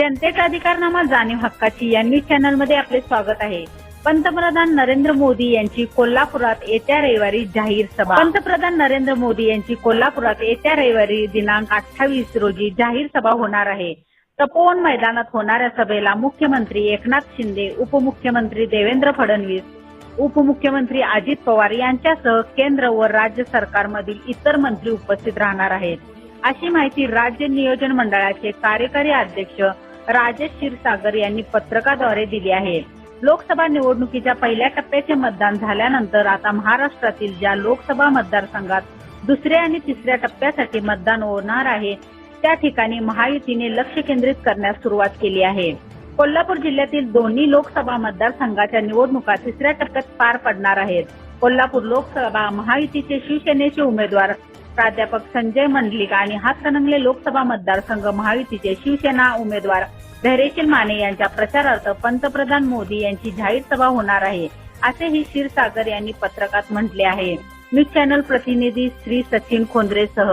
जनतेचा अधिकारनामा जाणीव हक्काची या न्यूज चॅनलमध्ये आपले स्वागत आहे. पंतप्रधान नरेंद्र मोदी यांची कोल्हापुरात येत्या रविवारी जाहीर सभा. पंतप्रधान नरेंद्र मोदी यांची कोल्हापुरात येत्या रविवारी दिनांक अठ्ठावीस रोजी जाहीर सभा होणार आहे. तपोवन मैदानात होणाऱ्या सभेला मुख्यमंत्री एकनाथ शिंदे उपमुख्यमंत्री देवेंद्र फडणवीस उपमुख्यमंत्री अजित पवार यांच्यासह केंद्र व राज्य सरकारमधील इतर मंत्री उपस्थित राहणार आहेत. अशी माहिती राज्य नियोजन मंडळाचे कार्यकारी अध्यक्ष राजेश क्षीरसागर यांनी पत्रकाद्वारे दिली आहे. लोकसभा निवडणुकीच्या पहिल्या टप्प्याचे मतदान झाल्यानंतर आता महाराष्ट्रातील ज्या लोकसभा मतदारसंघात दुसऱ्या आणि तिसऱ्या टप्प्यासाठी मतदान होणार आहे त्या ठिकाणी महायुतीने लक्ष केंद्रित करण्यास सुरुवात केली आहे. कोल्हापूर जिल्ह्यातील दोन्ही लोकसभा मतदारसंघाच्या निवडणुका तिसऱ्या टप्प्यात पार पडणार आहेत. कोल्हापूर लोकसभा महायुतीचे शिवसेनेचे उमेदवार प्राध्यापक संजय मंडलिक आणि हातकणंगले लोकसभा मतदारसंघ महायुतीचे शिवसेना उमेदवार धैर्यशील माने यांच्या प्रचारार्थ पंतप्रधान मोदी यांची जाहीर सभा होणार आहे असेही क्षीरसागर यांनी पत्रकात म्हटले आहे. न्यूज चॅनल प्रतिनिधी श्री सचिन खोंद्रेसह